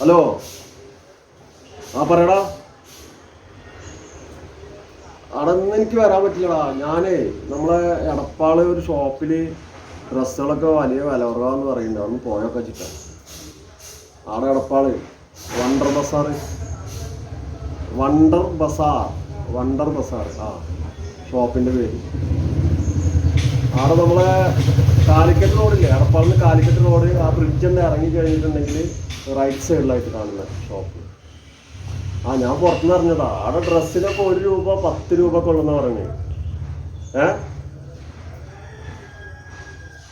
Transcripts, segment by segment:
Hello. ആ പറയടാ. അടന്ന് എനിക്ക് വരാൻ പറ്റില്ലടാ. ഞാനേ നമ്മളെ എടപ്പാൾ ഒരു ഷോപ്പിൽ ഡ്രസ്സുകളൊക്കെ വലിയ വില കുറവാന്ന് പറയുന്നുണ്ട്. അവിടെ പോയൊക്കെ ചിട്ട ആടെ Edappal. Wonder bazaar wonder bazaar. Wonder bazaar ആ ഷോപ്പിന്റെ പേര്. ആടെ നമ്മളെ കാലിക്കറ്റ് റോഡില്ലേ? എടപ്പാളിന് കാലിക്കറ്റ് റോഡ് ആ ബ്രിഡ്ജ് ഒന്ന് ഇറങ്ങി കഴിഞ്ഞിട്ടുണ്ടെങ്കിൽ റൈറ്റ് സൈഡിലായിട്ട് കാണുന്ന ഷോപ്പ് ആ ഞാൻ പുറത്തുനിന്ന് അറിഞ്ഞതാ. അവിടെ ഡ്രസ്സിനൊക്കെ ഒരു രൂപ പത്ത് രൂപ കൊള്ളുന്ന പറഞ്ഞു ഏ?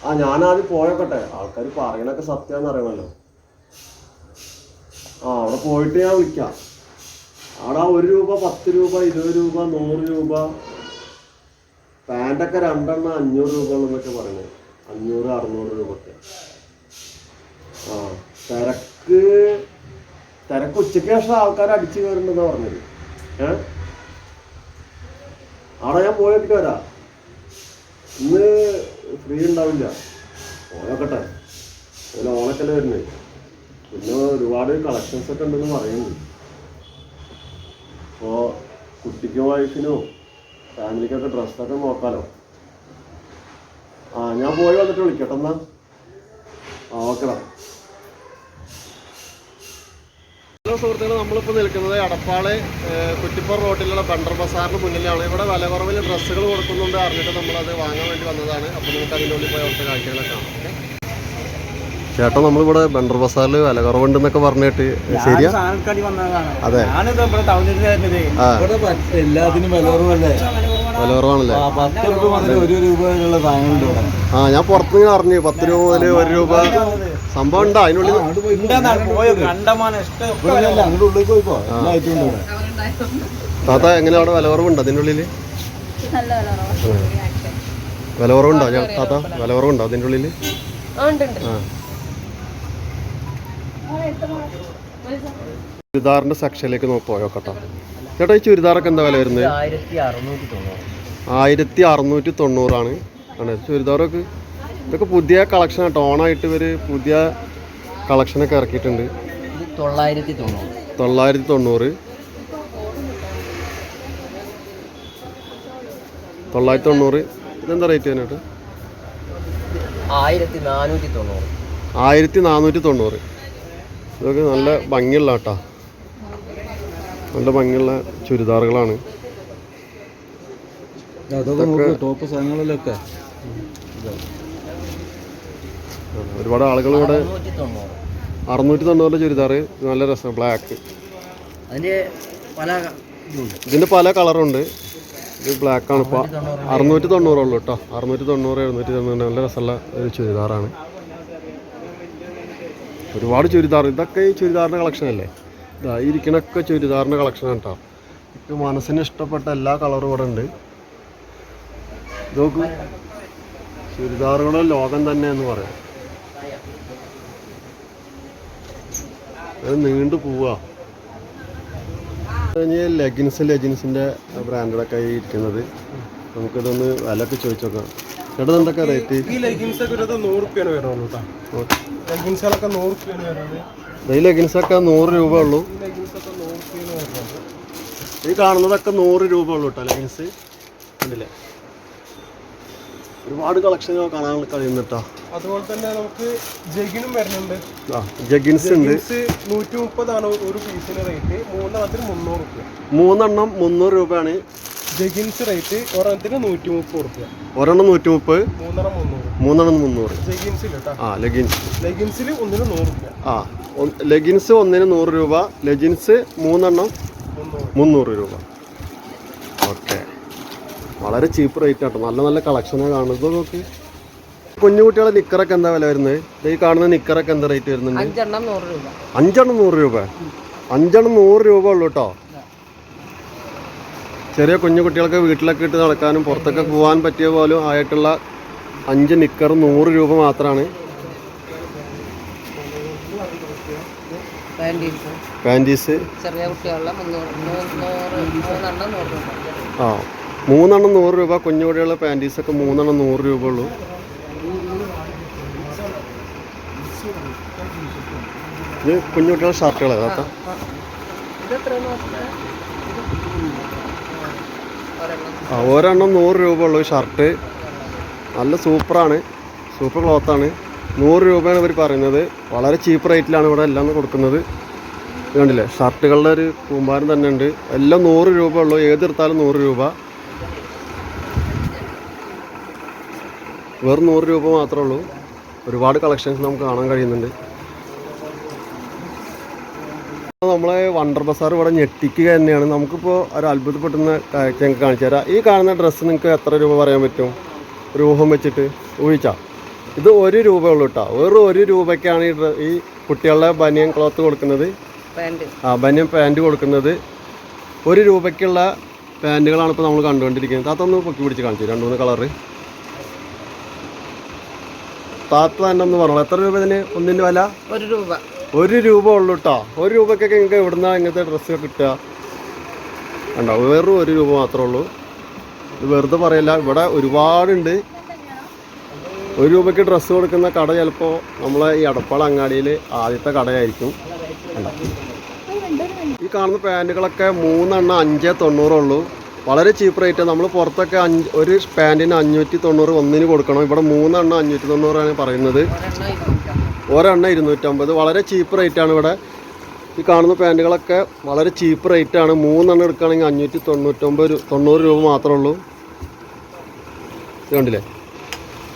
ആ ഞാനാദ്യം പോയക്കട്ടെ. ആൾക്കാർ പറയണൊക്കെ സത്യാന്ന് അറിയണല്ലോ ആ അവിടെ പോയിട്ട് ഞാൻ വിളിക്കാം. അവിടെ ഒരു രൂപ പത്ത് രൂപ ഇരുപത് രൂപ നൂറ് രൂപ. പാന്റൊക്കെ രണ്ടെണ്ണം അഞ്ഞൂറ് രൂപ എന്നൊക്കെ പറഞ്ഞു അഞ്ഞൂറ് അറുന്നൂറ് രൂപ ആ തിരക്ക്. തിരക്ക് തിരക്ക് ഉച്ചയ്ക്ക് ശേഷം ആൾക്കാർ അടിച്ചു കയറുണ്ടെന്നാ പറഞ്ഞത്. ഏ? അവിടെ ഞാൻ പോയിട്ട് വരാം. ഇന്ന് ഫ്രീ ഉണ്ടാവില്ല. ഓണക്കട്ടെ അതിൽ ഓണക്കല്ല വരുന്നത് പിന്നെ ഒരുപാട് കളക്ഷൻസ് ഒക്കെ ഉണ്ടെന്ന് പറയുന്നു. അപ്പോൾ കുട്ടിക്കും വൈഫിനോ ഫാമിലിക്കൊക്കെ ഡ്രസ്സൊക്കെ നോക്കാലോ. ആ ഞാൻ പോയി വന്നിട്ട് വിളിക്കട്ടെ എന്നാ. ആ ഓക്കെടാ. ഹലോ സുഹൃത്തുക്കൾ നമ്മളിപ്പോൾ നിൽക്കുന്നത് എടപ്പാൾ ഏഹ്, കുറ്റിപ്പുറം റോഡിലുള്ള ബണ്ടർ ബസാറിന് മുന്നിലാണ്. ഇവിടെ വില കുറവിൽ ഡ്രസ്സുകൾ കൊടുക്കുന്നുണ്ട് അറിഞ്ഞിട്ട് നമ്മളത് വാങ്ങാൻ വേണ്ടി വന്നതാണ്. അപ്പോൾ നമുക്ക് അതിന്റെ ഉള്ളിൽ പോയി അവിടുത്തെ കാഴ്ചകളൊക്കെ കാണാം. ഓക്കെ? ചേട്ടാ നമ്മളിവിടെ ബണ്ടർ ബസാറിൽ വില കുറവുണ്ടെന്നൊക്കെ പറഞ്ഞിട്ട് ശരിയാ? അതെ. എല്ലാത്തിനും വില കുറവല്ലേ? വില കുറവാണല്ലേ? ആ ഞാൻ പുറത്തുനിന്ന് അറിഞ്ഞു. പത്ത് രൂപ മുതൽ ഒരു രൂപ. സംഭവം ഉണ്ടോ? അതിനുള്ളിൽ താത്ത എങ്ങനെ അവിടെ വില കുറവുണ്ടോ അതിന്റെ ഉള്ളിൽ നല്ല വില കുറവാ. വില കുറവുണ്ടോ താത്ത വില കുറവുണ്ടോ അതിന്റെ. ആ. ചുരിദാറിന്റെ സെക്ഷനിലേക്ക് നോക്കി പോയോക്കട്ടോ ചേട്ടാ ഈ ചുരിദാറൊക്കെ എന്താ വില വരുന്നത്? ആയിരത്തി അറുന്നൂറ്റി തൊണ്ണൂറ്. ആയിരത്തി അറുന്നൂറ്റി തൊണ്ണൂറാണ്. ആണ് ചുരിദാറൊക്കെ ഇതൊക്കെ പുതിയ കളക്ഷൻ കേട്ടോ ഓണായിട്ട് ഇവർ പുതിയ കളക്ഷനൊക്കെ ഇറക്കിയിട്ടുണ്ട്. തൊള്ളായിരത്തി തൊണ്ണൂറ്. തൊള്ളായിരത്തി തൊണ്ണൂറ്. തൊള്ളായിരത്തി തൊണ്ണൂറ്. ഇതെന്താ റേറ്റ് അതിനായിട്ട് ആയിരത്തി നാനൂറ്റി തൊണ്ണൂറ്. ആയിരത്തി നാനൂറ്റി തൊണ്ണൂറ്. ഇതൊക്കെ നല്ല ഭംഗിയുള്ള കേട്ടോ നല്ല ഭംഗിയുള്ള ചുരിദാറുകളാണ്. ടോപ്പ് സാധനങ്ങളിലൊക്കെ ഒരുപാട് ആളുകൾ ഇവിടെ അറുന്നൂറ്റി തൊണ്ണൂറ്. തൊണ്ണൂറിന്റെ ചുരിദാറ് നല്ല രസം ബ്ലാക്ക് അതിന്റെ പല ഇതിന്റെ പല കളറുണ്ട്. ഇത് ബ്ലാക്ക് ആണ്. ഇപ്പോൾ അറുന്നൂറ്റി തൊണ്ണൂറുള്ളൂ കേട്ടോ അറുന്നൂറ്റി തൊണ്ണൂറ് എഴുന്നൂറ്റി തൊണ്ണൂറ് നല്ല രസമുള്ള ഒരു ചുരിദാറാണ്. ഒരുപാട് ചുരിദാർ ഇതൊക്കെ ഈ ചുരിദാറിന്റെ കളക്ഷൻ അല്ലേ? ഇതാ ഈ ഇരിക്കണൊക്കെ ചുരിദാറിന്റെ കളക്ഷനാണ് കേട്ടോ എനിക്ക് മനസ്സിന് ഇഷ്ടപ്പെട്ട എല്ലാ കളറും ഇവിടെ ഉണ്ട്. നോക്കൂ. ചുരിദാറുകളുടെ ലോകം തന്നെ എന്ന് പറയാം. അത് നീണ്ടു പോവാ. ലെഗിൻസ് ലെഗിൻസിന്റെ ബ്രാൻഡൊക്കെ ആയി ഇരിക്കുന്നത്. നമുക്കിതൊന്ന് വിലയൊക്കെ ചോദിച്ചു നോക്കാം. ചേട്ടാ എന്തൊക്കെ റേറ്റ് ഈ ലെഗിൻസ് ഒക്കെ ഒരു നൂറ് റുപ്യാണ് വരുള്ളൂ കേട്ടോ ലെഗിൻസുകളൊക്കെ നൂറ് റുപ്യാണ് വരുന്നത്. ഈ ലെഗിൻസൊക്കെ നൂറ് രൂപ ഉള്ളൂ. ഈ കാണുന്നതൊക്കെ നൂറ് രൂപ ഉള്ളൂ കേട്ടോ ലെഗിൻസ് ഉണ്ടല്ലേ ഒരുപാട് കളക്ഷനുകൾ കാണാൻ കഴിയുന്ന അതുപോലെ തന്നെ നമുക്ക് ജഗിനും വരുന്നുണ്ട്. ജഗിൻസ് ഉണ്ട്. നൂറ്റി മുപ്പതാണ് ഒരു പീസിന് റേറ്റ് മൂന്നെണ്ണത്തിന് മുന്നൂറ് രൂപ മൂന്നെണ്ണം മുന്നൂറ് രൂപയാണ്. ജഗിൻസ് റേറ്റ് ഒരെണ്ണത്തിന് നൂറ്റി മുപ്പത് റുപ്യ. ഒരെണ്ണം നൂറ്റി മുപ്പത് മൂന്നെണ്ണം മുന്നൂറ്. മൂന്നെണ്ണം മുന്നൂറ്. ജഗിൻസിൽ ആ ലെഗിൻസ് ലെഗിൻസിൽ ഒന്നിന് നൂറ് രൂപ ആ ലെഗിൻസ് ഒന്നിന് നൂറ് രൂപ ലെഗിൻസ് മൂന്നെണ്ണം മുന്നൂറ് രൂപ. ഓക്കെ. വളരെ ചീപ്പ് റേറ്റ് ആട്ടോ. നല്ല നല്ല കളക്ഷനാണ് കാണുന്നത്. നോക്ക്. കുഞ്ഞു കുട്ടികളെ നിക്കറൊക്കെ എന്താ വില വരുന്നത്? ഈ കാണുന്ന നിക്കറൊക്കെ എന്താ റേറ്റ് വരുന്നുണ്ട് അഞ്ചെണ്ണം നൂറ് രൂപ. അഞ്ചെണ്ണം നൂറ് രൂപ. ഉള്ളു കേട്ടോ ചെറിയ കുഞ്ഞു കുട്ടികൾക്ക് വീട്ടിലൊക്കെ ഇട്ട് നടക്കാനും പുറത്തൊക്കെ പോകാൻ പറ്റിയ പോലും ആയിട്ടുള്ള അഞ്ച് നിക്കർ നൂറ് രൂപ മാത്രമാണ് പാന്റീസ്. ചെറിയ കുട്ടികളുടെ ആ. മൂന്നെണ്ണം നൂറ് രൂപ കുഞ്ഞുകൂടെയുള്ള പാന്റീസൊക്കെ മൂന്നെണ്ണം നൂറ് രൂപ ഉള്ളൂ. ഇത് കുഞ്ഞുകുട്ടികളുടെ ഷർട്ടുകളാണ് താത്ത ആ ഒരെണ്ണം നൂറ് രൂപ ഉള്ളൂ ഷർട്ട്. നല്ല സൂപ്പറാണ്. സൂപ്പർ ക്ലോത്താണ് നൂറ് രൂപയാണ് ഇവർ പറയുന്നത്. വളരെ ചീപ്പ് റേറ്റിലാണ് ഇവിടെ എല്ലാം കൊടുക്കുന്നത്. കണ്ടില്ലേ? ഷർട്ടുകളുടെ ഒരു കൂമ്പാരം തന്നെ ഉണ്ട്. എല്ലാം നൂറ് രൂപ ഉള്ളൂ. ഏതെടുത്താലും നൂറ് രൂപ. വെറും നൂറ് രൂപ മാത്രമേ ഉള്ളൂ. ഒരുപാട് കളക്ഷൻസ് നമുക്ക് കാണാൻ കഴിയുന്നുണ്ട്. നമ്മളെ വണ്ടർ ബസാർ ഇവിടെ ഞെട്ടിക്കുക തന്നെയാണ് നമുക്കിപ്പോൾ ഒരു അത്ഭുതപ്പെടുന്ന കാഴ്ച ഞങ്ങൾക്ക് കാണിച്ചു തരാം. ഈ കാണുന്ന ഡ്രസ്സ് നിങ്ങൾക്ക് എത്ര രൂപ പറയാൻ പറ്റും? ഒരു ഊഹം വെച്ചിട്ട് ഊഹിച്ചാ? ഇത് ഒരു രൂപ ഉള്ളൂ കേട്ടോ വെറും ഒരു രൂപയ്ക്കാണ് ഈ ഈ കുട്ടികളുടെ ബനിയൻ ക്ലോത്ത് കൊടുക്കുന്നത്. ആ ബനിയൻ പാന്റ് കൊടുക്കുന്നത്. ഒരു രൂപയ്ക്കുള്ള പാന്റുകളാണ് ഇപ്പോൾ നമ്മൾ കണ്ടുകൊണ്ടിരിക്കുന്നത്. അതൊന്ന് പൊക്കി പിടിച്ച് കാണിച്ചു രണ്ട് മൂന്ന് കളറ് താത്ത തന്നെ ഒന്ന് പറഞ്ഞോളൂ. എത്ര രൂപ ഇതിന്? ഒന്നിന്റെ വില? ഒരു രൂപ. ഒരു രൂപ ഉള്ളൂ കേട്ടോ ഒരു രൂപക്കൊക്കെ നിങ്ങൾക്ക് ഇവിടുന്ന് ഇങ്ങനത്തെ ഡ്രസ്സ് കിട്ടുക? കണ്ടോ? വെറും ഒരു രൂപ മാത്രമേ ഉള്ളൂ. ഇത് വെറുതെ പറയല്ല. ഇവിടെ ഒരുപാടുണ്ട്. ഒരു രൂപയ്ക്ക് ഡ്രസ്സ് കൊടുക്കുന്ന കട ചിലപ്പോൾ നമ്മളെ ഈ അടപ്പാള അങ്ങാടിയിൽ ആദ്യത്തെ കടയായിരിക്കും? ഈ കാണുന്ന പാന്റുകളൊക്കെ മൂന്നെണ്ണം അഞ്ചേ തൊണ്ണൂറുള്ളൂ വളരെ ചീപ്പ് റേറ്റ് നമ്മൾ പുറത്തൊക്കെ അഞ്ച് ഒരു പാന്റിന് അഞ്ഞൂറ്റി തൊണ്ണൂറ് ഒന്നിന് കൊടുക്കണം. ഇവിടെ മൂന്നെണ്ണം അഞ്ഞൂറ്റി തൊണ്ണൂറാണ് പറയുന്നത്. ഒരെണ്ണം ഇരുന്നൂറ്റമ്പത്. വളരെ ചീപ്പ് റേറ്റാണ് ഇവിടെ. ഈ കാണുന്ന പാന്റുകളൊക്കെ വളരെ ചീപ്പ് റേറ്റാണ് മൂന്നെണ്ണം എടുക്കുകയാണെങ്കിൽ അഞ്ഞൂറ്റി തൊണ്ണൂറ്റൊമ്പത് രൂപ തൊണ്ണൂറ് രൂപ മാത്രമേ ഉള്ളൂ. ഇത് കണ്ടില്ലേ?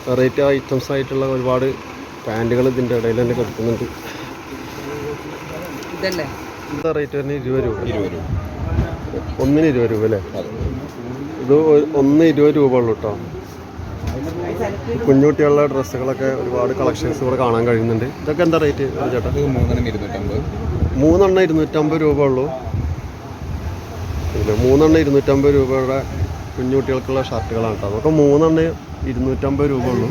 വെറൈറ്റി ഐറ്റംസ് ആയിട്ടുള്ള ഒരുപാട് പാന്റുകൾ ഇതിന്റെ ഇടയിൽ തന്നെ കൊടുക്കുന്നുണ്ട്. ഇതല്ലേ? ഇതാ റേറ്റ് വരുന്നത് ഇരുപത് രൂപ. ഇരുപത് രൂപ. ഒന്നിന് ഇരുപത് രൂപ അല്ലേ? ഇത് ഒന്ന് ഇരുപത് രൂപ ഉള്ളൂ കേട്ടോ കുഞ്ഞുകുട്ടികളുടെ ഡ്രസ്സുകളൊക്കെ ഒരുപാട് കളക്ഷൻസ് ഇവിടെ കാണാൻ കഴിയുന്നുണ്ട്. ഇതൊക്കെ എന്താ റേറ്റ് ചേട്ടാ? മൂന്നെണ്ണം ഇരുന്നൂറ്റമ്പത്. മൂന്നെണ്ണം ഇരുന്നൂറ്റമ്പത് രൂപ ഉള്ളൂ. പിന്നെ മൂന്നെണ്ണം ഇരുന്നൂറ്റമ്പത് രൂപയുടെ കുഞ്ഞുകുട്ടികൾക്കുള്ള ഷർട്ടുകളാണ് കേട്ടോ അതൊക്കെ മൂന്നെണ്ണം ഇരുന്നൂറ്റമ്പത് രൂപ ഉള്ളൂ.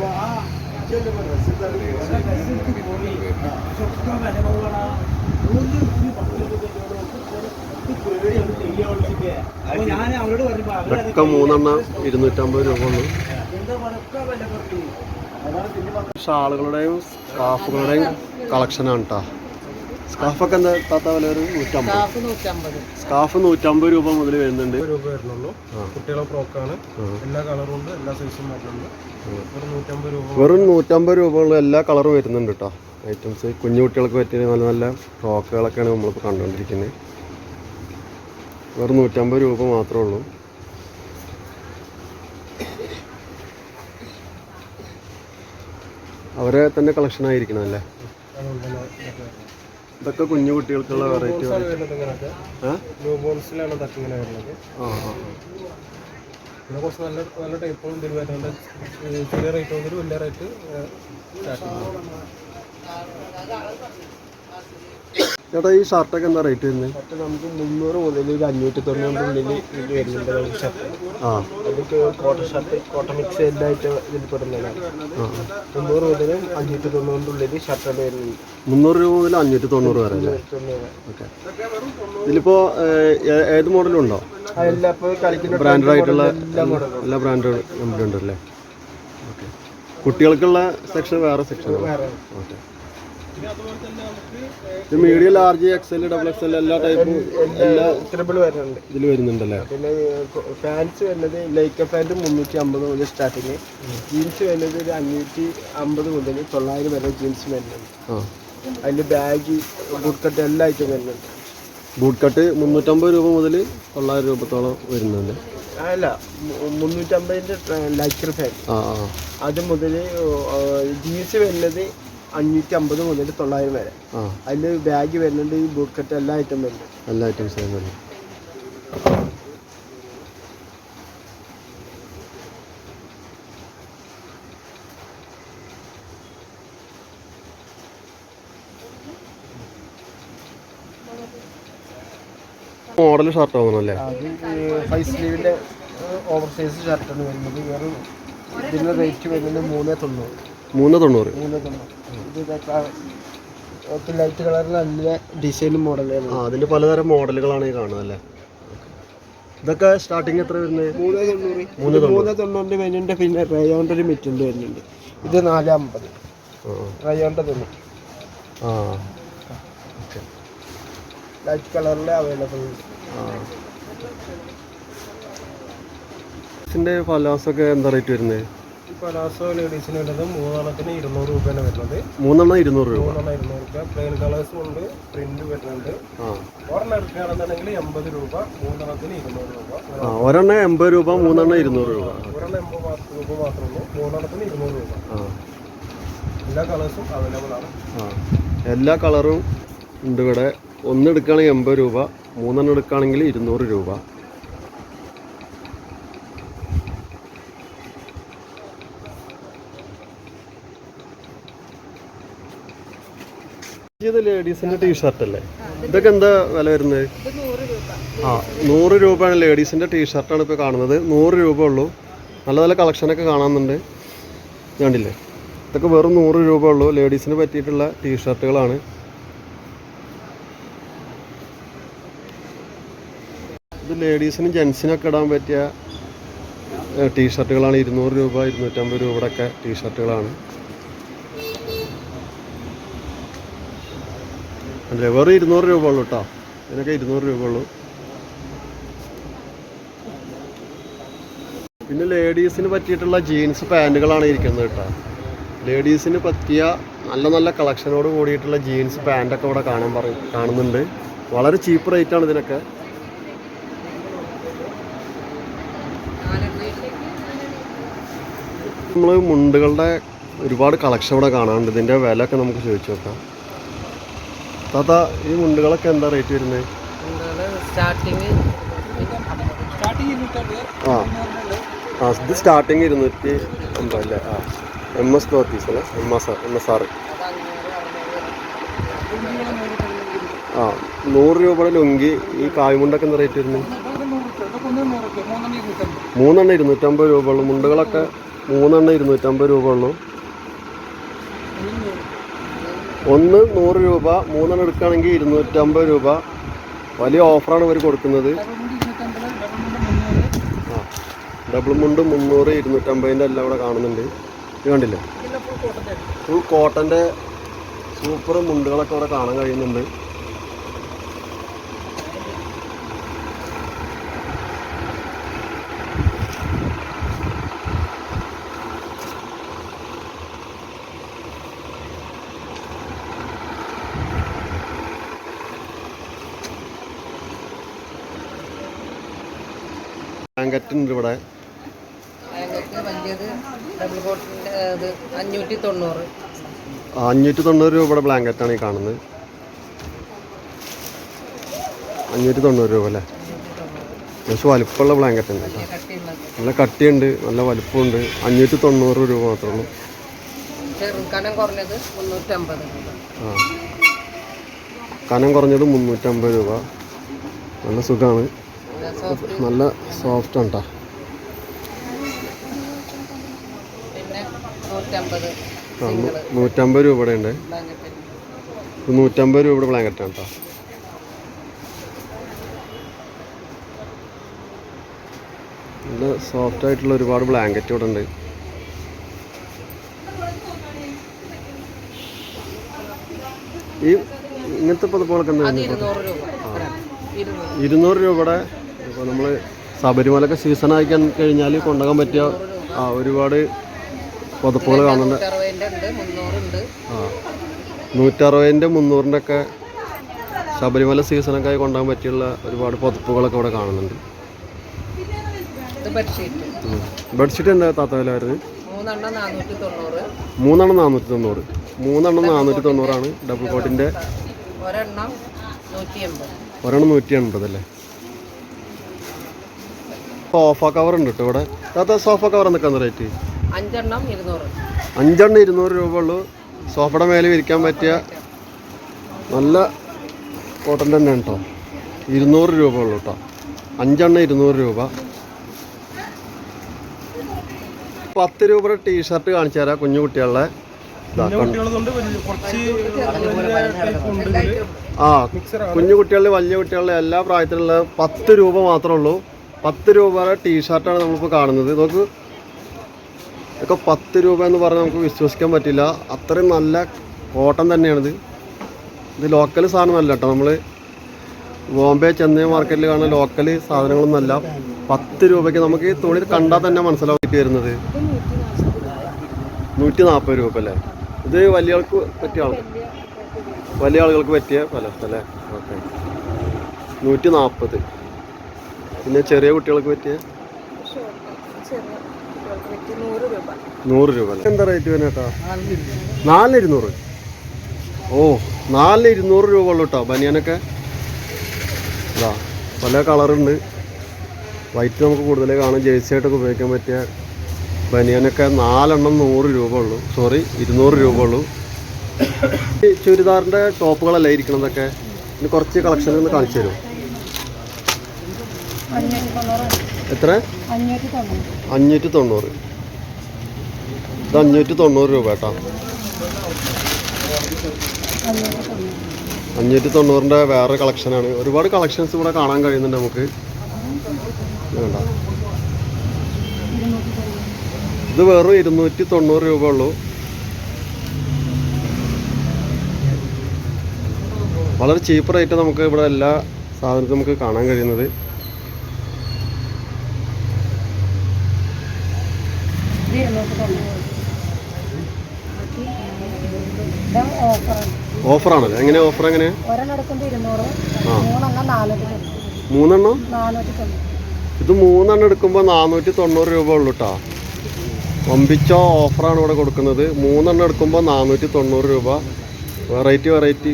ഇതൊക്കെ മൂന്നെണ്ണം ഇരുന്നൂറ്റമ്പത് രൂപ ഉള്ളൂ. ഷാളുകളുടെയും സ്കാഫുകളുടെയും കളക്ഷനാണ് കേട്ടോ സ്കാഫൊക്കെ എന്താ താത്ത വില ഒരു നൂറ്റമ്പത്? സ്കാഫ് നൂറ്റമ്പത്. രൂപ മുതൽ വരുന്നുണ്ട്. രൂപ വരുന്നുള്ളൂ. കുട്ടികളെ ഫ്രോക്കാണ്. എല്ലാ കളറും ഉണ്ട് എല്ലാ സൈസും വരുന്നുണ്ട് വെറും നൂറ്റമ്പത് രൂപ ഉള്ള എല്ലാ കളറും വരുന്നുണ്ട് കേട്ടോ ഐറ്റംസ് കുഞ്ഞു കുട്ടികൾക്ക് പറ്റിയ നല്ല നല്ല ഫ്രോക്കുകളൊക്കെയാണ് നമ്മളിപ്പോൾ കണ്ടുകൊണ്ടിരിക്കുന്നത് വെറും നൂറ്റമ്പത് രൂപ മാത്രമേ ഉള്ളൂ. അവരെ തന്നെ കളക്ഷൻ ആയിരിക്കണം അല്ലേ. ഇതൊക്കെ കുഞ്ഞു കുട്ടികൾക്കുള്ള വെറൈറ്റി വരുന്നത് വരുന്നത് ചേട്ടാ ഈ ഷർട്ടൊക്കെ എന്താ റേറ്റ് വരുന്നത് ഷർട്ട് നമുക്ക് മുന്നൂറ് മുതൽ ഒരു അഞ്ഞൂറ്റി തൊണ്ണൂറിനുള്ളിൽ ഇത് വരുന്നുണ്ട് ഷർട്ട് ആ. അതൊക്കെ കോട്ടൺ ഷർട്ട് കോട്ടൺ മിക്സ് എല്ലായിട്ട് ഇതിൽ പെടുന്നതാണ്. മുന്നൂറ് മുതൽ അഞ്ഞൂറ്റി തൊണ്ണൂറിനുള്ളിൽ ഉള്ളിൽ ഷർട്ടുകൾ വരുന്നുണ്ട്. മുന്നൂറ് രൂപ മുതൽ അഞ്ഞൂറ്റി തൊണ്ണൂറ് വരെ അല്ലേ? ഓക്കെ. ഇതിലിപ്പോൾ ഏത് മോഡലും ഉണ്ടോ? എല്ലാ ഇപ്പോൾ കളിക്കുന്ന ബ്രാൻഡഡ് ആയിട്ടുള്ള എല്ലാ മോഡലും നമ്മുടെ ഉണ്ടല്ലേ ഓക്കെ. കുട്ടികൾക്കുള്ള സെക്ഷൻ വേറെ section okay. Medium large XL double XL എല്ലാ ടൈപ്പും എല്ലാ ട്രിപ്പിൾ വരുന്നുണ്ട്. ഇതിൽ വരുന്നുണ്ടല്ലേ? പിന്നെ ഫാൻസ് വരുന്നത് ലൈക്ക പാന്റ് മുന്നൂറ്റി അമ്പത് മുതൽ സ്റ്റാർട്ടിങ് ജീൻസ് വരുന്നത് ഒരു അഞ്ഞൂറ്റി അമ്പത് മുതൽ തൊള്ളായിരം വരെ ജീൻസ് വരുന്നുണ്ട്. അതിൽ ബാഗ് ബുട്ട്കട്ട് എല്ലാ ഐറ്റം വരുന്നുണ്ട്. ബൂട്ട് കട്ട് മുന്നൂറ്റമ്പത് രൂപ മുതൽ തൊള്ളായിരം രൂപത്തോളം വരുന്നുണ്ട്. അല്ല മുന്നൂറ്റമ്പതിന്റെ ലൈക്കർ ഫാൻ അത് മുതൽ ജീൻസ് വരുന്നത് അഞ്ഞൂറ്റി അമ്പത് മുതൽ തൊള്ളായിരം വരെ. അതിൽ അതിൽ ബാഗ് വരുന്നുണ്ട് ഈ ബൂട്ട് എല്ലാ ഐറ്റം വരുന്നുണ്ട്. എല്ലാ ഐറ്റംസ് വരുന്നുണ്ട്. മോഡൽ ഷർട്ട് ആവുന്നല്ലേ ഫൈവ് സ്ലീവിന്റെ ഓവർ സൈസ് ഷർട്ടാണ് വരുന്നത്. വെറും ഇതിന്റെ റേറ്റ് വരുന്നത് മൂന്ന് തൊണ്ണൂറ്. മൂന്ന് തൊണ്ണൂറ്. മൂന്ന് തൊണ്ണൂറ്. ഇത് ലൈറ്റ് കളറിൽ നല്ല ഡിസൈനും മോഡലാണ് ആ അതിന്റെ പലതരം മോഡലുകളാണ് ഈ കാണുന്നത് അല്ലേ? ഇതൊക്കെ സ്റ്റാർട്ടിങ് എത്ര വരുന്നത്? മൂന്ന് തൊണ്ണൂറ്. മൂന്ന് വരുന്നുണ്ട് പിന്നെ റയോണിന്റെ ഒരു മെറ്റുണ്ട് വരുന്നുണ്ട്. ഇത് നാല് അമ്പത്. റയോണിന്റെ ആ. ലൈറ്റ് കളറിൽ അവൈലബിൾ ഉണ്ട്. ഇതിന്റെ പലാസൊക്കെ എന്താ റേറ്റ് വരുന്നത്? പലാസോ ലേഡീസിന് വരുന്നത് മൂന്നെണ്ണത്തിന് ഇരുന്നൂറ് രൂപയാണ് വരുന്നത്. മൂന്നെണ്ണം ഇരുന്നൂറ് രൂപ. മൂന്നെണ്ണം ഇരുന്നൂറ് രൂപ. പ്ലെയിൻ കളേഴ്സും ഉണ്ട് പ്രിന്റ് വരുന്നുണ്ട്. ഒരെണ്ണം എടുക്കുകയാണെന്നുണ്ടെങ്കിൽ എൺപത് രൂപ മൂന്നെണ്ണത്തിന് ഇരുന്നൂറ് രൂപ. ആ ഒരെണ്ണം എൺപത് രൂപ മൂന്നെണ്ണം ഇരുന്നൂറ് രൂപ. ഒരെണ്ണം എൺപത് രൂപ മാത്രമേ ഉള്ളൂ. മൂന്നെണ്ണത്തിന് ഇരുന്നൂറ് രൂപ. എല്ലാ കളേഴ്സും അവൈലബിൾ ആണ്. എല്ലാ കളറും ഉണ്ട് ഇവിടെ. ഒന്ന് എടുക്കുകയാണെങ്കിൽ എൺപത് രൂപ മൂന്നെണ്ണം എടുക്കുകയാണെങ്കിൽ ഇരുന്നൂറ് രൂപ. ഇത് ലേഡീസിന്റെ ടീഷർട്ട് അല്ലേ ഇതൊക്കെ എന്താ വില വരുന്നത്? ആ നൂറ് രൂപയാണ് ലേഡീസിന്റെ ടീഷർട്ടാണ് ഇപ്പോൾ കാണുന്നത്. നൂറ് രൂപ ഉള്ളൂ. നല്ല നല്ല കളക്ഷനൊക്കെ കാണാനുണ്ട്. കണ്ടില്ലേ? ഇതൊക്കെ വെറും നൂറ് രൂപ ഉള്ളൂ. ലേഡീസിന് പറ്റിയിട്ടുള്ള ടീഷർട്ടുകളാണ്. ഇത് ലേഡീസിനും ജെൻസിനൊക്കെ ഇടാൻ പറ്റിയ ടീഷർട്ടുകളാണ്. ഇരുന്നൂറ് രൂപ ഇരുന്നൂറ്റമ്പത് രൂപയുടെ ഒക്കെ ടീഷർട്ടുകളാണ്. അല്ലേ വെറും ഇരുന്നൂറ് രൂപ ഉള്ളൂ കേട്ടോ ഇതിനൊക്കെ ഇരുന്നൂറ് രൂപ ഉള്ളൂ. പിന്നെ ലേഡീസിന് പറ്റിയിട്ടുള്ള ജീൻസ് പാന്റുകളാണ് ഇരിക്കുന്നത് കേട്ടോ ലേഡീസിന് പറ്റിയ നല്ല നല്ല കളക്ഷനോട് കൂടിയിട്ടുള്ള ജീൻസ് പാന്റൊക്കെ ഇവിടെ കാണാൻ പറ കാണുന്നുണ്ട്. വളരെ ചീപ്പ് റേറ്റാണ് ഇതിനൊക്കെ. നമ്മൾ മുണ്ടുകളുടെ ഒരുപാട് കളക്ഷൻ ഇവിടെ കാണാനുണ്ട്. ഇതിന്റെ വിലയൊക്കെ നമുക്ക് ചോദിച്ചു നോക്കാം. താത്ത ഈ മുണ്ടുകളൊക്കെ എന്താ റേറ്റ് വരുന്നത് സ്റ്റാർട്ടിങ് ആ. ആ ഇത് സ്റ്റാർട്ടിങ് ഇരുന്നൂറ്റി അമ്പത് അല്ലേ? ആ. എം എസ് തോത്തീസ് അല്ലേ? M S M S R ആ നൂറ് രൂപയുടെ ലുങ്കി ഈ കായ്മുണ്ടൊക്കെ എന്താ റേറ്റ് വരുന്നത് മൂന്നെണ്ണം ഇരുന്നൂറ്റമ്പത് രൂപ ഉള്ളൂ. മുണ്ടുകളൊക്കെ മൂന്നെണ്ണം ഇരുന്നൂറ്റമ്പത് രൂപ ഉള്ളൂ. ഒന്ന് നൂറ് രൂപ മൂന്നെണ്ണം എടുക്കുകയാണെങ്കിൽ ഇരുന്നൂറ്റമ്പത് രൂപ. വലിയ ഓഫറാണ് ഇവർ കൊടുക്കുന്നത്. ആ ഡബിൾ മുണ്ട് മുന്നൂറ് ഇരുന്നൂറ്റമ്പതിന്റെ എല്ലാം ഇവിടെ കാണുന്നുണ്ട്. ഇത് കണ്ടില്ലേ? ഫുൾ കോട്ടന്റെ സൂപ്പർ മുണ്ടുകളൊക്കെ ഇവിടെ കാണാൻ കഴിയുന്നുണ്ട്. ബ്ലാങ്കറ്റ് ഉണ്ട് ഇവിടെ? ഞങ്ങൾക്ക് വലിയത് ഡബിൾ കോട്ടിന്റെ ഇത് അഞ്ഞൂറ്റി തൊണ്ണൂറ് അഞ്ഞൂറ്റി തൊണ്ണൂറ് രൂപയുടെ ബ്ലാങ്കറ്റാണ് ഈ കാണുന്നത്. അഞ്ഞൂറ്റി തൊണ്ണൂറ് രൂപ അല്ലേ? കുറച്ച് വലിപ്പമുള്ള ബ്ലാങ്കറ്റ് ഉണ്ട് നല്ല കട്ടിയുണ്ട് നല്ല വലിപ്പമുണ്ട്. അഞ്ഞൂറ്റി തൊണ്ണൂറ് രൂപ മാത്രമേ ഉള്ളൂ. ചെറുക്കനം കുറഞ്ഞത് മുന്നൂറ്റമ്പത് ആ. കനം കുറഞ്ഞത് മുന്നൂറ്റമ്പത് രൂപ. നല്ല സുഖമാണ് നല്ല സോഫ്റ്റ് ഉണ്ടോ നൂറ്റമ്പത് രൂപ ഇവിടെ ഉണ്ട് നൂറ്റമ്പത് രൂപ ഇവിടെ ബ്ലാങ്കറ്റ് ബ്ലാങ്കറ്റാണ് കേട്ടോ നല്ല സോഫ്റ്റ് ആയിട്ടുള്ള ഒരുപാട് ബ്ലാങ്കറ്റ് ഇവിടെ ഉണ്ട്. ഈ ഇങ്ങനത്തെ പതിപ്പുകളൊക്കെ ഇരുന്നൂറ് രൂപയുടെ ഇപ്പോൾ നമ്മൾ ശബരിമലയൊക്കെ സീസൺ ആയിക്കാൻ കഴിഞ്ഞാൽ കൊണ്ടുപോകാൻ പറ്റിയ ആ ഒരുപാട് പുതപ്പുകൾ കാണുന്നുണ്ട്. ആ നൂറ്ററുപതിന്റെ മുന്നൂറിന്റെ ഒക്കെ ശബരിമല സീസണൊക്കെ ആയി കൊണ്ടുപോകാൻ പറ്റിയുള്ള ഒരുപാട് പുതപ്പുകളൊക്കെ ഇവിടെ കാണുന്നുണ്ട്. ബെഡ്ഷീറ്റ് എന്താ താത്ത വില വരുന്നത്? മൂന്നെണ്ണം നാനൂറ്റി തൊണ്ണൂറ് മൂന്നെണ്ണം നാനൂറ്റി തൊണ്ണൂറാണ് ഡബിൾ കോട്ടിന്റെ ഒരെണ്ണം നൂറ്റി എൺപത് ഒരെണ്ണം നൂറ്റി എൺപത് അല്ലേ? സോഫ കവർ ഉണ്ട് കേട്ടോ ഇവിടെ. താത്ത സോഫ കവർ എന്തൊക്കെയാണ് റേറ്റ് അഞ്ചെണ്ണം ഇരുന്നൂറ്. അഞ്ചെണ്ണം ഇരുന്നൂറ് രൂപ ഉള്ളൂ. സോഫയുടെ മേലെ വിരിക്കാൻ പറ്റിയ നല്ല കോട്ടൺ തന്നെയാണ് കേട്ടോ ഇരുന്നൂറ് രൂപ ഉള്ളൂ കേട്ടോ അഞ്ചെണ്ണം ഇരുന്നൂറ് രൂപ. പത്ത് രൂപയുടെ ടീഷർട്ട് കാണിച്ചു തരാം കുഞ്ഞു കുട്ടികളുടെ. ആ കുഞ്ഞു കുട്ടികളുടെ വലിയ കുട്ടികളുടെ എല്ലാ പ്രായത്തിലുള്ള പത്ത് രൂപ മാത്രമേ ഉള്ളൂ. പത്ത് രൂപയുടെ ടീഷർട്ടാണ് നമ്മളിപ്പോൾ കാണുന്നത്. നമുക്ക് ഇതൊക്കെ പത്ത് രൂപ എന്ന് പറഞ്ഞാൽ നമുക്ക് വിശ്വസിക്കാൻ പറ്റില്ല. അത്രയും നല്ല കോട്ടൺ തന്നെയാണിത്. ഇത് ലോക്കൽ സാധനമല്ല കേട്ടോ. നമ്മൾ ബോംബെ ചെന്നൈ മാർക്കറ്റിൽ കാണുന്ന ലോക്കൽ സാധനങ്ങളൊന്നുമല്ല. പത്ത് രൂപയ്ക്ക് നമുക്ക് ഈ തുണി കണ്ടാൽ തന്നെ മനസ്സിലാക്കി വരുന്നത്. നൂറ്റി നാൽപ്പത് രൂപ അല്ലേ? ഇത് വലിയ ആൾക്ക് പറ്റിയ ആൾ വലിയ ആളുകൾക്ക് പറ്റിയ പല അല്ലേ? ഓക്കെ. നൂറ്റി നാൽപ്പത് പിന്നെ ചെറിയ കുട്ടികൾക്ക് പറ്റിയ? നൂറ് രൂപ എന്താ റേറ്റ് വരുന്നത് നാലിരുന്നൂറ് ഓ നാല് ഇരുന്നൂറ് രൂപ ഉള്ളു കേട്ടോ ബനിയനൊക്കെ. പല കളറുണ്ട് വൈറ്റ് നമുക്ക് കൂടുതൽ കാണാം. ജേഴ്സി ആയിട്ടൊക്കെ ഉപയോഗിക്കാൻ പറ്റിയ ബനിയനൊക്കെ നാലെണ്ണം നൂറ് രൂപ ഉള്ളൂ. സോറി ഇരുന്നൂറ് രൂപ ഉള്ളൂ. ഈ ചുരിദാറിന്റെ ടോപ്പുകളല്ലേ ഇരിക്കണതൊക്കെ? ഇനി കുറച്ച് കളക്ഷൻ ഒന്ന് കാണിച്ചു തരും എത്ര? അഞ്ഞൂറ്റി തൊണ്ണൂറ്. ഇത് അഞ്ഞൂറ്റി തൊണ്ണൂറ് രൂപ കേട്ടോ. അഞ്ഞൂറ്റി തൊണ്ണൂറിന്റെ വേറെ കളക്ഷനാണ് ഒരുപാട് കളക്ഷൻസ് ഇവിടെ കാണാൻ കഴിയുന്നുണ്ട് നമുക്ക്. വേണ്ട ഇത് വെറും ഇരുന്നൂറ്റി തൊണ്ണൂറ് രൂപ ഉള്ളൂ. വളരെ ചീപ്പ് റേറ്റ് നമുക്ക് ഇവിടെ എല്ലാ സാധനത്തും നമുക്ക് കാണാൻ കഴിയുന്നത്. ഓഫറാണല്ലോ എങ്ങനെ ഓഫർ എങ്ങനെ. മൂന്നെണ്ണം ഇത് മൂന്നെണ്ണം? എടുക്കുമ്പോൾ നാനൂറ്റി തൊണ്ണൂറ് രൂപ ഉള്ളൂ കേട്ടോ വമ്പിച്ച ഓഫറാണ് ഇവിടെ കൊടുക്കുന്നത്. മൂന്നെണ്ണം എടുക്കുമ്പോൾ നാനൂറ്റി തൊണ്ണൂറ് രൂപ. വെറൈറ്റി വെറൈറ്റി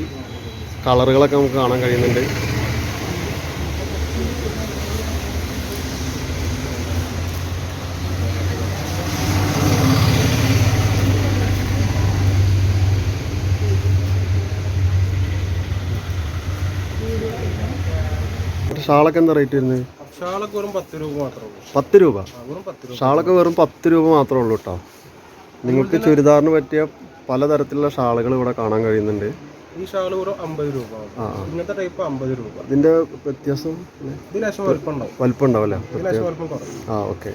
കളറുകളൊക്കെ നമുക്ക് കാണാൻ കഴിയുന്നുണ്ട്. ഷാളൊക്കെ എന്താ റേറ്റ് വരുന്നത്? ഷാളൊക്കെ വെറും പത്ത് രൂപ മാത്രമേ ഉള്ളൂ. പത്ത് രൂപ? ഷാളൊക്കെ വെറും പത്ത് രൂപ മാത്രമേ ഉള്ളൂ കേട്ടോ നിങ്ങൾക്ക് ചുരിദാറിന് പറ്റിയ പലതരത്തിലുള്ള ഷാളുകൾ ഇവിടെ കാണാൻ കഴിയുന്നുണ്ട്. ഈ ഷാൾ വെറും അമ്പത് രൂപ. ഇങ്ങനത്തെ ടൈപ്പ് അമ്പത് രൂപ. ഇതിന്റെ വ്യത്യാസം? വലുപ്പം ഉണ്ടാവും കുറയും. ആ ഓക്കെ.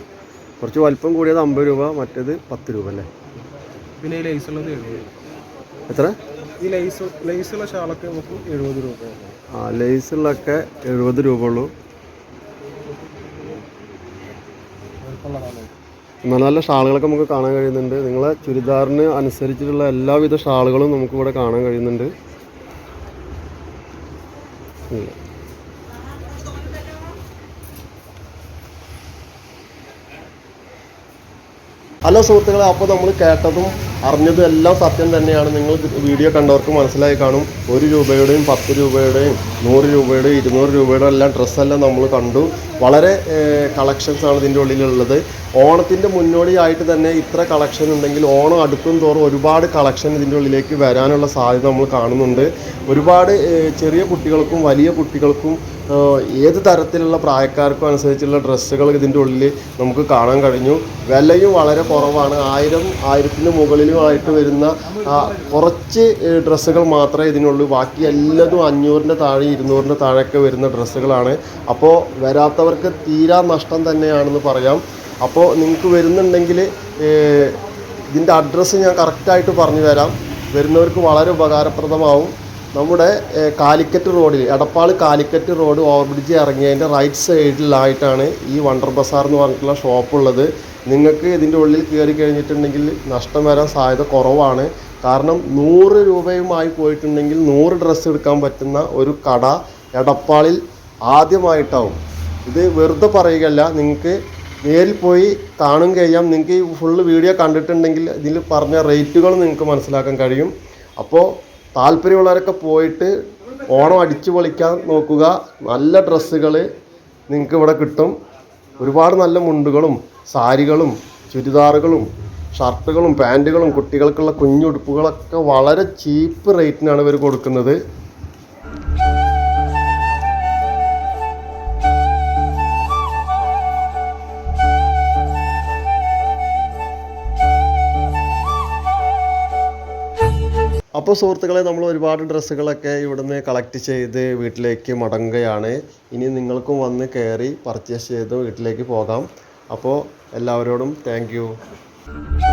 കുറച്ച് വലിപ്പം കൂടിയത് അമ്പത് രൂപ മറ്റേത് പത്ത് രൂപ അല്ലേ? പിന്നെ ഈ ലൈസ് ഉള്ളത് എഴുപത് എത്ര? ഈ ലൈസ് ലൈസുള്ള ഷാളൊക്കെ നമുക്ക് എഴുപത് രൂപ. ആ ലേസുള്ളൊക്കെ എഴുപത് രൂപ ഉള്ളൂ നല്ല നല്ല ഷാളുകളൊക്കെ നമുക്ക് കാണാൻ കഴിയുന്നുണ്ട്. നിങ്ങളെ ചുരിദാറിന് അനുസരിച്ചിട്ടുള്ള എല്ലാവിധ ഷാളുകളും നമുക്ക് ഇവിടെ കാണാൻ കഴിയുന്നുണ്ട്. ഹലോ സുഹൃത്തുക്കളെ അപ്പോൾ നമ്മൾ കേട്ടതും അറിഞ്ഞതും എല്ലാം സത്യം തന്നെയാണ്. നിങ്ങൾ വീഡിയോ കണ്ടവർക്ക് മനസ്സിലായി കാണും. ഒരു രൂപയുടെയും പത്ത് രൂപയുടെയും നൂറ് രൂപയുടെ ഇരുന്നൂറ് രൂപയുടെ എല്ലാം ഡ്രസ്സെല്ലാം നമ്മൾ കണ്ടു. വളരെ കളക്ഷൻസാണ് ഇതിന്റെ ഉള്ളിലുള്ളത്. ഓണത്തിന്റെ മുന്നോടിയായിട്ട് തന്നെ ഇത്ര കളക്ഷൻ ഉണ്ടെങ്കിൽ ഓണം അടുക്കും തോറും ഒരുപാട് കളക്ഷൻ ഇതിന്റെ ഉള്ളിലേക്ക് വരാനുള്ള സാധ്യത നമ്മൾ കാണുന്നുണ്ട്. ഒരുപാട് ചെറിയ കുട്ടികൾക്കും വലിയ കുട്ടികൾക്കും ഏത് തരത്തിലുള്ള പ്രായക്കാർക്കും അനുസരിച്ചുള്ള ഡ്രസ്സുകൾ ഇതിന്റെ ഉള്ളിൽ നമുക്ക് കാണാൻ കഴിഞ്ഞു. വിലയും വളരെ കുറവാണ്. ആയിരം ആയിരത്തിന് മുകളിലുമായിട്ട് വരുന്ന കുറച്ച് ഡ്രസ്സുകൾ മാത്രമേ ഇതിനുള്ളൂ. ബാക്കി എല്ലാതും അഞ്ഞൂറിന്റെ താഴെ ഇരുന്നൂറിന്റെ താഴെയൊക്കെ വരുന്ന ഡ്രസ്സുകളാണ്. അപ്പോൾ വരാത്തവർക്ക് തീരാ നഷ്ടം തന്നെയാണെന്ന് പറയാം. അപ്പോൾ നിങ്ങൾക്ക് വരുന്നുണ്ടെങ്കിൽ ഇതിന്റെ അഡ്രസ്സ് ഞാൻ കറക്റ്റായിട്ട് പറഞ്ഞു തരാം. വരുന്നവർക്ക് വളരെ ഉപകാരപ്രദമാവും. നമ്മുടെ കാലിക്കറ്റ് റോഡിൽ എടപ്പാൾ കാലിക്കറ്റ് റോഡ് ഓവർബ്രിഡ്ജ് ഇറങ്ങിയതിന്റെ റൈറ്റ് സൈഡിലായിട്ടാണ് ഈ വണ്ടർ ബസാർ എന്ന് പറഞ്ഞിട്ടുള്ള ഷോപ്പുള്ളത് നിങ്ങൾക്ക് ഇതിന്റെ ഉള്ളിൽ കയറി കഴിഞ്ഞിട്ടുണ്ടെങ്കിൽ നഷ്ടം വരാൻ സാധ്യത കുറവാണ്. കാരണം നൂറ് രൂപയുമായി പോയിട്ടുണ്ടെങ്കിൽ നൂറ് ഡ്രസ്സ് എടുക്കാൻ പറ്റുന്ന ഒരു കട എടപ്പാളിൽ ആദ്യമായിട്ടാവും. ഇത് വെറുതെ പറയുകയല്ല നിങ്ങൾക്ക് നേരിൽ പോയി കാണും കഴിയാം നിങ്ങൾക്ക് ഈ ഫുള്ള് വീഡിയോ കണ്ടിട്ടുണ്ടെങ്കിൽ ഇതിൽ പറഞ്ഞ റേറ്റുകൾ നിങ്ങൾക്ക് മനസ്സിലാക്കാൻ കഴിയും. അപ്പോൾ താല്പര്യമുള്ളവരൊക്കെ പോയിട്ട് ഓണം അടിച്ചു പൊളിക്കാൻ നോക്കുക. നല്ല ഡ്രസ്സുകൾ നിങ്ങൾക്ക് ഇവിടെ കിട്ടും. ഒരുപാട് നല്ല മുണ്ടുകളും സാരികളും ചുരിദാറുകളും ഷർട്ടുകളും പാന്റുകളും കുട്ടികൾക്കുള്ള കുഞ്ഞുടുപ്പുകളൊക്കെ വളരെ ചീപ്പ് റേറ്റിനാണ് ഇവർ കൊടുക്കുന്നത്. അപ്പോൾ സുഹൃത്തുക്കളെ നമ്മൾ ഒരുപാട് ഡ്രസ്സുകളൊക്കെ ഇവിടുന്ന് കളക്ട് ചെയ്ത് വീട്ടിലേക്ക് മടങ്ങുകയാണ്. ഇനി നിങ്ങൾക്കും വന്ന് കയറി പർച്ചേസ് ചെയ്ത് വീട്ടിലേക്ക് പോകാം. അപ്പോൾ എല്ലാവരോടും താങ്ക് Yeah.